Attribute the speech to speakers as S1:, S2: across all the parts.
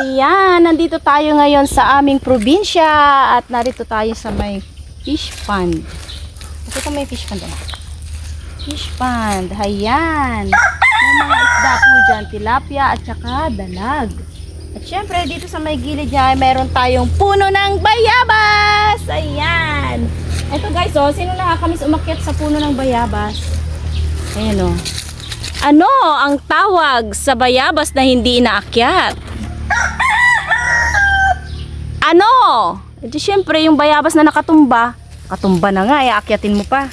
S1: Ayan, nandito tayo ngayon sa aming probinsya at narito tayo sa may fish pond. Ito may fish pond na. Fish pond. Ayan. May mga isda po dyan, tilapia at saka dalag. At syempre, dito sa may gilid niya, ay meron tayong puno ng bayabas. Ayan. Ito guys, oh, sino nakakamiss umakyat sa puno ng bayabas? Ayan oh. Ano ang tawag sa bayabas na hindi inaakyat? Ano? Ito syempre yung bayabas na nakatumba. Katumba na nga, iakyatin mo pa.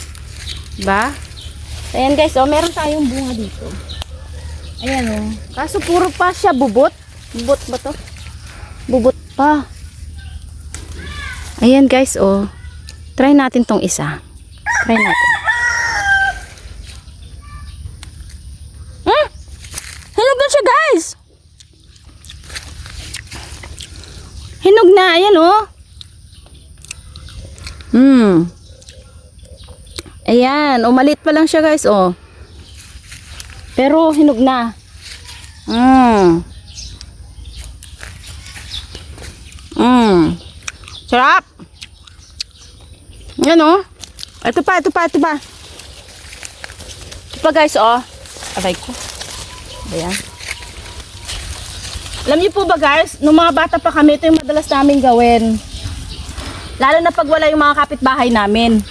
S1: Diba? Ayan guys, oh, meron tayong bunga dito. Ayan oh. Kaso puro pa siya bubot. Bubot ba to? Bubot pa. Ayan guys, oh. Try natin tong isa. Try natin. Hmm? Hinog na siya guys! Hinog na, ayan oh. Hmm. Ayan, umalit pa lang siya guys, oh. Pero hinog na. Hmm. Hmm. Sarap. Yan oh. Ito pa, ito pa, ito pa. Ito pa guys, oh. Aray ko. Ayan. Alam niyo po ba guys, nung mga bata pa kami, ito yung madalas namin gawin. Lalo na pag wala yung mga kapitbahay namin.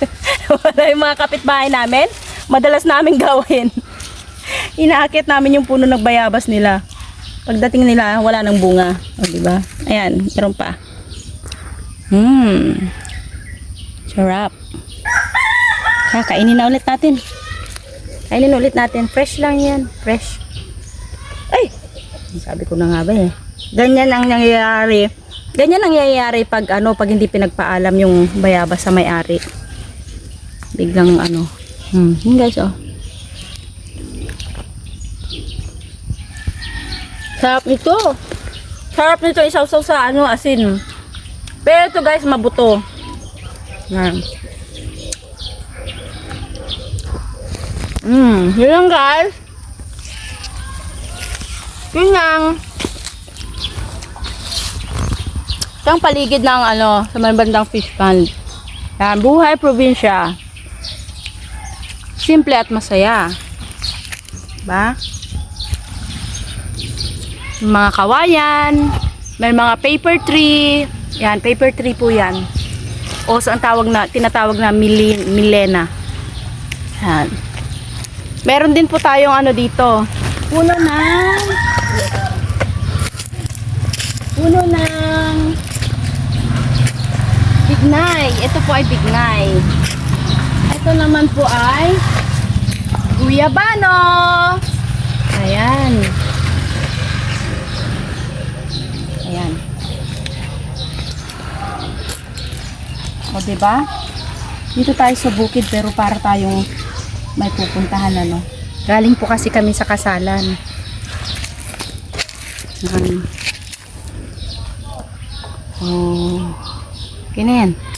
S1: wala yung mga kapitbahay namin, madalas namin gawin. Inaakit namin yung puno ng bayabas nila. Pagdating nila, wala nang bunga. O, di ba? Ayan, meron pa. Hmm. Sarap. Ha, kainin na ulit natin. Kainin ulit natin. Fresh lang yan. Fresh. Sabi ko na nga ba eh. Ganyan ang nangyayari. Ganyan ang nangyayari pag ano, pag hindi pinagpaalam yung bayabas sa may-ari. Biglang ano. Hmm, yun guys oh. Sarap nito. Sarap nito isaw-saw sa ano, asin. Pero ito guys, mabuto. Yan. Mm, yun guys. Yun lang. Ito ang paligid ng ano, sa may bandang fish pond. Yan, buhay probinsya. Simple at masaya. Ba? Mga kawayan, may mga paper tree. Yan, paper tree po yan. Also, ang tawag na, tinatawag na mili, milena. Yan. Meron din po tayong ano dito. Puno ng puno ng bignay. Ito po ay bignay. Ito naman po ay guyabano. Ayan. Ayan. O, diba? Dito tayo sa bukid pero para tayong may pupuntahan ano. Galing po kasi kami sa kasalan. Ayan. Oh. Okay na yan.